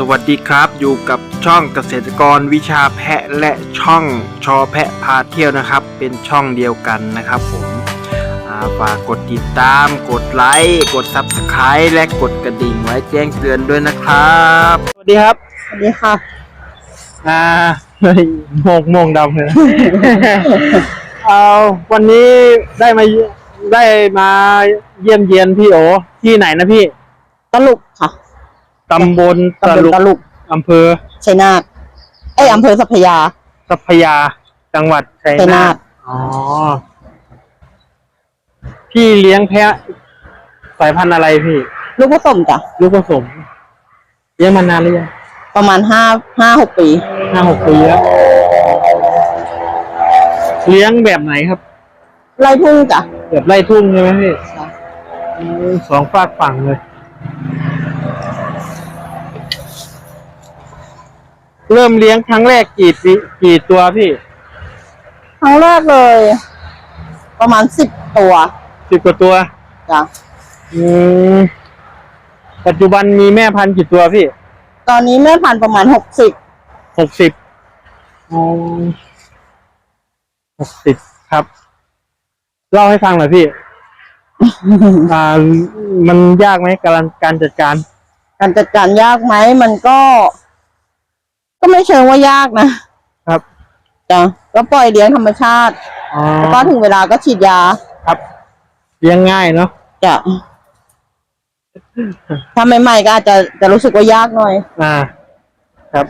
สวัสดีครับอยู่กับช่องเกษตรกรวิชาแพะและช่องชอแพะพาเที่ยวนะครับ เป็นช่องเดียวกันนะครับผมอ่าฝากกดติดตาม กดไลค์กด Subscribe และกดกระดิ่งไว้แจ้งเตือนด้วยนะครับ สวัสดีครับ สวัสดีค่ะ อ่าโมงโมงดำเลย เอาวันนี้ได้มาได้มาเยี่ยมเยียนพี่โอที่ไหนนะพี่ ตลุกค่ะ ตำบลตะตำบลลุกตลุกอำเภอชัยนาทเอ้ยอำเภอสัพพยา สัพยา จังหวัดชัยชัยนานาทท อ๋อ พี่เลี้ยงแพะสายพันธุ์อะไรพี่ ลูกผสมจ้ะ ลูกผสมเลี้ยงมานานหรือยังประมาณห้าห้าหกปี ห้าหกปีแล้ว เลี้ยงแบบไหนครับ ไล่ทุ่งจ้ะแบบไล่ทุ่งใช่ไหมพี่อืมสองฝากฝั่งเลย เริ่มเลี้ยงครั้งแรกกี่ปีกี่ตัวพี่ครั้งแรกเลย ประมาณสิบตัวสิบกว่าตัวจ้ะอืมปัจจุบันมีแม่พันธุ์กี่ตัวพี่ตอนนี้แม่พันธุ์ประมาณหกสิบหกสิบหกสิบครับ เล่าให้ฟังหน่อยพี่ อ่า มันยากไหมการการจัดการ การจัดการยากไหมมันก็ ก็ไม่เชิงว่ายากนะครับ จ้ะก็ปล่อยเลี้ยงธรรมชาติอ๋อแล้วก็ถึงเวลาก็ฉีดยาครับเลี้ยงง่ายเนาะจ้ะถ้าใหม่ๆก็อาจจะจะรู้สึกว่ายากหน่อย อ่า ครับ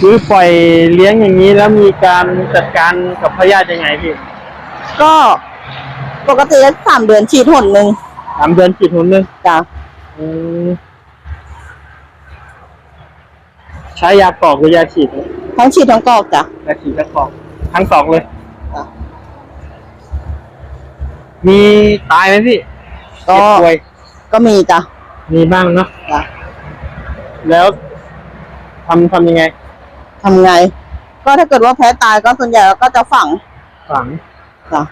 คือปล่อยเลี้ยงอย่างนี้แล้วมีการจัดการกับพยาธิยังไงพี่ก็ปกติก็สามเดือนฉีดหนหนึ่ง สามเดือนฉีดหนนึงจ้ะอืมใช้ยากรอกหรือยาฉีดทั้งฉีดทั้งกรอกจ้ะยาฉีดยากรอก ทั้งสองเลย จ้ะมีตายไหมพี่ก็เจ็บป่วยก็มีจ้ะมีบ้างเนาะจ้ะแล้วทำทำยังไง ทำไง ก็ถ้าเกิดว่าแพ้ตายก็ส่วนใหญ่เราก็จะฝังฝังจ้ะ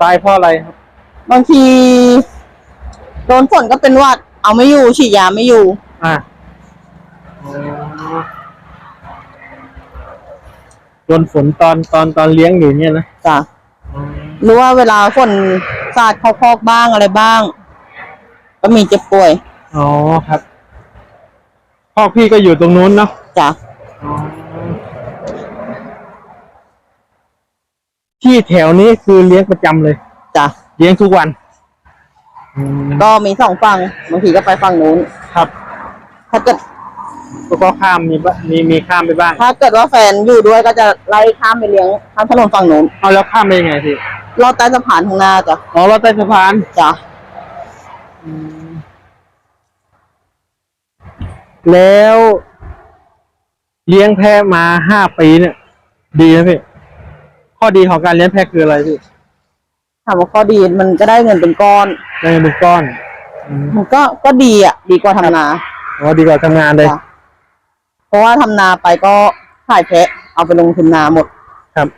ตายเพราะอะไรครับ บางทีโดนฝนก็เป็นหวัด เอาไม่อยู่ฉีดยาไม่อยู่ อ่าโดนฝนตอนตอนตอนเลี้ยงอยู่เนี่ยนะจ้ะหรือว่าเวลาฝนสาดเข้าคอกบ้างอะไรบ้าง ก็มีเจ็บป่วย อ๋อครับพ่อพี่ก็อยู่ตรงนู้นเนาะจ้ะที่แถวนี้คือเลี้ยงประจำเลยจ้ะ เลี้ยงทุกวันก็มีสองฝั่งบางทีก็ไปฝั่งนู้นครับ ถ้าเกิดแล้วก็ข้ามมีบ้างมีมีข้ามไปบ้างถ้าเกิดว่าแฟนอยู่ด้วยก็จะไล่ข้ามไปเลี้ยงข้ามถนนฝั่งนู้นเอาแล้วข้ามไปยังไงพี่ลอดใต้สะพานข้างหน้าจ้ะอ๋อเราใต้สะพานจ้ะแล้ว เลี้ยงแพะมาห้าปีเนี่ย ดีนะพี่ข้อดีของการเลี้ยงแพะคืออะไรพี่ถามว่าข้อดีมันก็ได้เงินเป็นก้อน ได้เงินเป็นก้อนอืมมันก็ก็ดีอะ ดีกว่าทำนา อ๋อดีกว่าทำงานเลยจ้ะเพราะว่าทำนาไปก็ขายแพะ เอาไปลงทุนนาหมด ครับ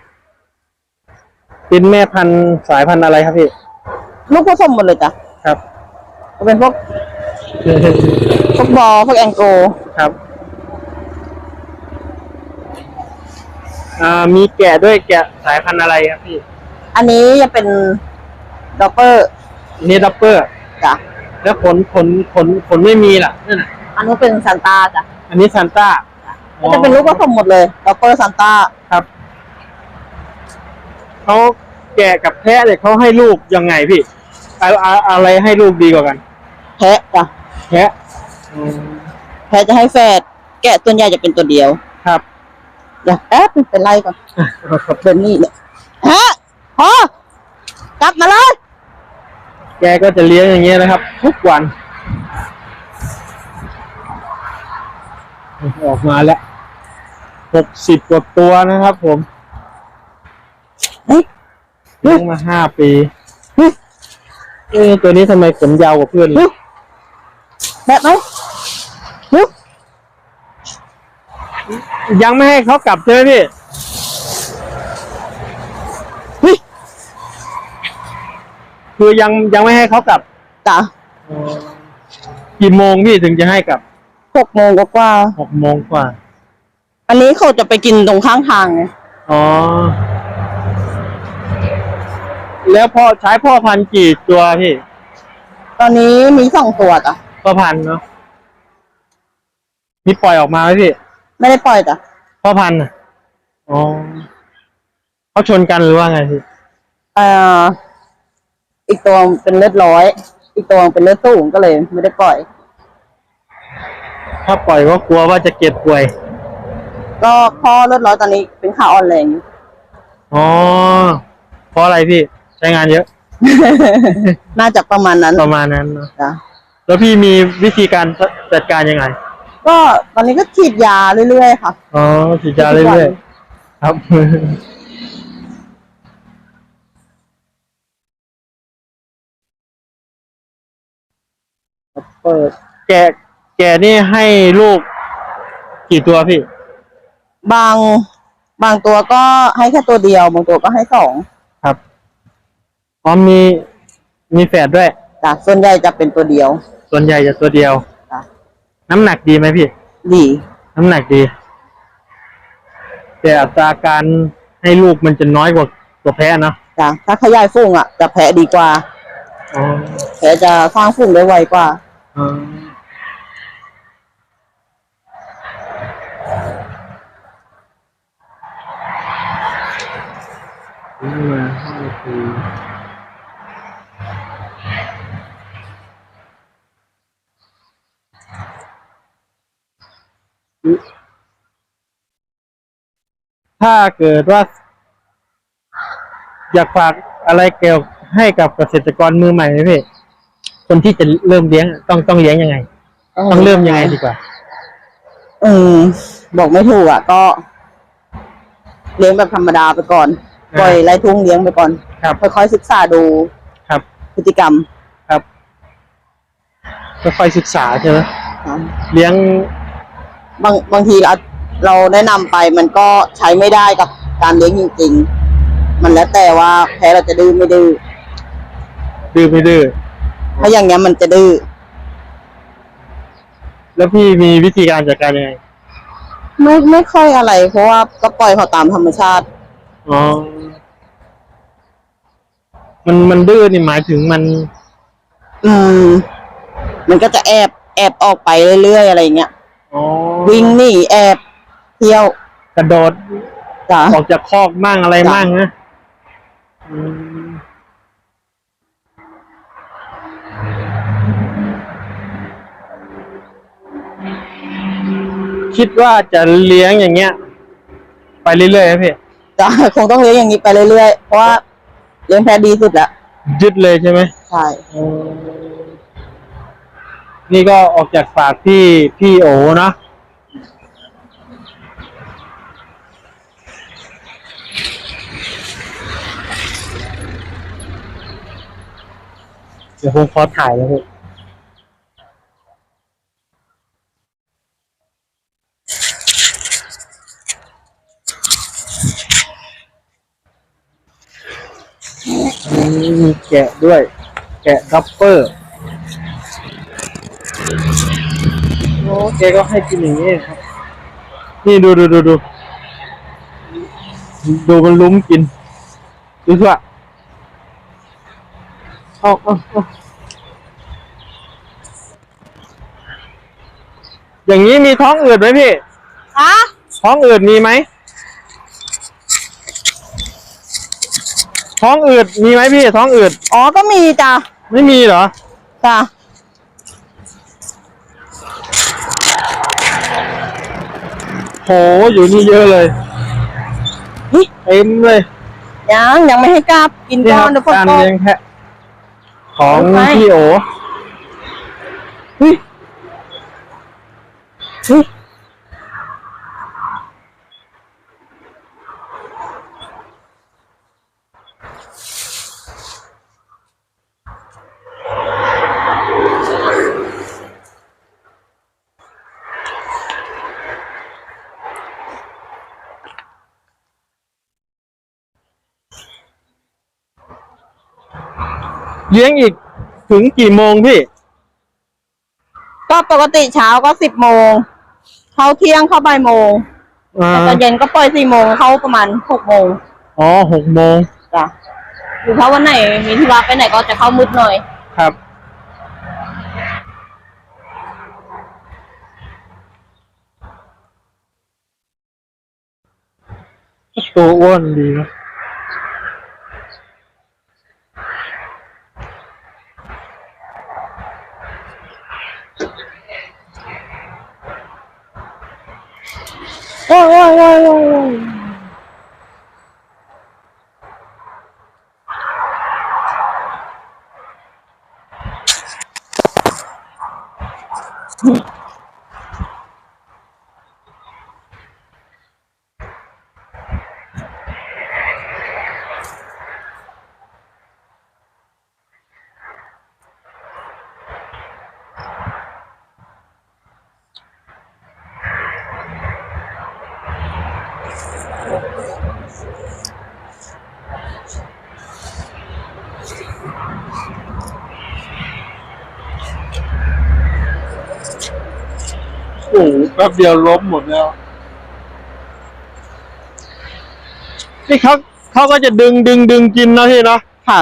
เป็นแม่พันธุ์สายพันธุ์อะไรครับพี่ ลูกผสมหมดเลยจ้ะครับ ก็เป็นพวกพวกบอพวกแองโกครับ อ่า มีแกะด้วยแกะสายพันธุ์อะไรครับพี่ อันนี้จะเป็นด็อกเปอร์นี่ดับเปอร์ จ้ะ แล้วขนขนขนขนไม่มีล่ะนั่นน่ะอันนี้เป็นซานต้าจ้ะอันนี้ซานต้าก็จะเป็นลูกผสมหมดเลยด็อกเปอร์ซานต้าครับเขาแกะกับแพะเนี่ยเขาให้ลูกยังไงพี่อะอะอะไรให้ลูกดีกว่ากัน แพะจ้ะแพะแพะจะให้แฝดแกะตัวใหญ่จะเป็นตัวเดียว ครับเดี๋ยวแป๊บนึงเป็นไรก่อนครับเดินนี่เลยฮะพ อ กลับมาเลย แกก็จะเลี้ยงอย่างเงี้ยนะครับ ทุกวัน ออกมาแล้วหกสิบกว่าตัวนะครับผมเฮ้ยเลี้ยงมาห้าปีเอ๊ะตัวนี้ทำไมขนยาวกว่าเพื่อนเลยแบบไหมฮึยังไม่ให้เขากลับใช่ไหมพี่ คือยังยังไม่ให้เขากลับจ้ะกี่โมงพี่ถึงจะให้กลับหกโมงกว่าหกโมงกว่าๆอันนี้เขาจะไปกินตรงข้างทางไงอ๋อ แล้วพ่อใช้พ่อพันธุ์กี่ตัวพี่ ตอนนี้มีสองตัวจ้ะพ่อพันธุ์เนาะมีปล่อยออกมาไหมพี่ไม่ได้ปล่อยจ้ะพ่อพันธุ์น่ะอ๋อเขาชนกันหรือว่าไงพี่เอ่อ อีกตัวเป็นเลือดร้อย อีกตัวเป็นเลือดสูงก็เลยไม่ได้ปล่อย ถ้าปล่อยก็กลัวว่าจะเก็บป่วย ก็พ่อเลือดร้อยตอนนี้เป็นขาอ่อนแรงอยู่อ๋อเพราะอะไรพี่ใช้งานเยอะ น่าจะประมาณนั้นประมาณนั้นเนอะจ้ะแล้วพี่มีวิธีการจัดการยังไง ก็ตอนนี้ก็ฉีดยาเรื่อยๆค่ะ อ๋อฉีดยาเรื่อยๆครับ เปิด แกะแกะนี่ให้ลูก กี่ตัวพี่ บาง บางตัวก็ให้แค่ตัวเดียว บางตัวก็ให้สองครับอ๋อมีมีแฝดด้วย จ้ะส่วนใหญ่จะเป็นตัวเดียว ส่วนใหญ่จะตัวเดียวจ้ะน้ำหนักดีไหมพี่ ดีน้ำหนักดี แต่อัตราการให้ลูกมันจะน้อยกว่าตัวแพ้เนอะจ้ะถ้าขยายฟุ้งอะ จะแผลดีกว่า อ๋อ แผลจะสร้างฟุ้งได้ไวกว่า อ๋อซื้อมาห้าปีถ้าเกิดว่า อยากฝากอะไรเกี่ยวให้กับเกษตรกรมือใหม่ไหมพี่ คนที่จะเริ่มเลี้ยงต้องต้องเลี้ยงยังไง ต้องเริ่มยังไงดีกว่า อืมบอกไม่ถูกอะ ก็ เลี้ยงแบบธรรมดาไปก่อนอ่าปล่อยไล่ทุ่งเลี้ยงไปก่อนครับค่อยๆศึกษาดูครับ พฤติกรรมครับค่อยๆศึกษาใช่ไหมนะเลี้ยง บางบางทีเราเราแนะนำไปมันก็ใช้ไม่ได้กับการเลี้ยงจริงๆ มันแล้วแต่ว่าแพ้เราจะดื้อไม่ดื้อดื้อไม่ดื้อ ถ้าอย่างเงี้ยมันจะดื้อ แล้วพี่มีวิธีการจัดการยังไง ไม่ไม่ค่อยอะไร เพราะว่าก็ปล่อยเขาตามธรรมชาติ อ๋อ มันมันดื้อนี่หมายถึงมันอืม มันก็จะแอบแอบออกไปเรื่อยๆอะไรเงี้ย อ๋อวิ่งหนีแอบเที่ยวกระโดดจ้ะ ออกจากคอกมั่งอะไรจ้ะมั่งนะอืม คิดว่าจะเลี้ยงอย่างเงี้ย ไปเรื่อยๆไหมพี่จ้ะคงต้องเลี้ยงอย่างนี้ไปเรื่อยๆเพราะว่าเลี้ยงแพ้ดีสุดแล้วยึดเลยใช่ไหมใช่นี่ก็ออกจากปากพี่พี่โอเนาะเดี๋ยวผมขอถ่ายแล้วพี่ อันนี้มีแกะด้วย แกะดับเปอร์โอ้แกก็ให้กินอย่างนี้ครับ นี่ดูดูดูดูดูมันลุ้มกิน ดูสิว่าเอาเอาเอาอย่างนี้มีท้องอืดไหมพี่อะท้องอืดมีไหม ท้องอืดมีไหมพี่ ท้องอืดอ๋อก็มีจ้ะไม่มีเหรอจ้ะโหอยู่นี่เยอะเลยนี่เต็มเลยยังยังไม่ให้กลับกินนี่ก่คอรันบเดี๋ยวฝนการตก เลี้ยงแพะของไป พี่โอเฮ้ยเฮ้ย เลี้ยงอีกถึงกี่โมงพี่ ก็ปกติเช้าก็สิบโมง เข้าเที่ยงเข้าบ่ายโมงอ่าตอนเย็นก็ปล่อยสี่โมงเข้าประมาณหกโมงอ๋อหกโมงจ้ะหรือถ้าวันไหนมีธุระไปไหนก็จะเข้ามืดหน่อย ครับ ตัวอ้วนดีนะ โอ้ยโโอ้โหแป๊บเดียวล้มหมดแล้วนี่เขาเขาก็จะดึงดึงดึงกินนะพี่นะค่ะ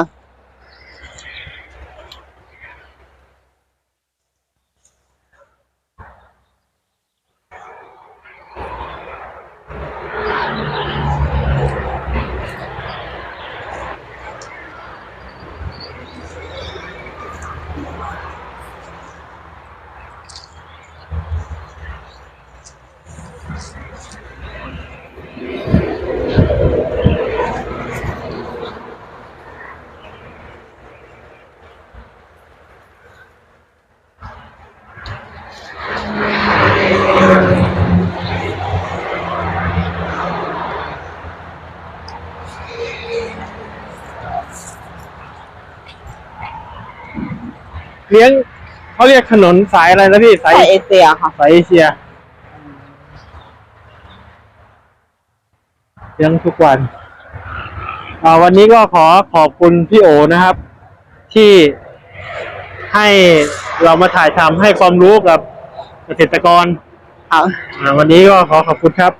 เลี้ยงเขาเรียกถนนสายอะไรนะพี่สายสายเอเชียค่ะ สายเอเชียเลี้ยงทุกวันอ่าวันนี้ก็ขอขอบคุณพี่โอนะครับ ที่ให้เรามาถ่ายทำให้ความรู้กับเกษตรกรค่ะ อ่าวันนี้ก็ขอขอบคุณครับ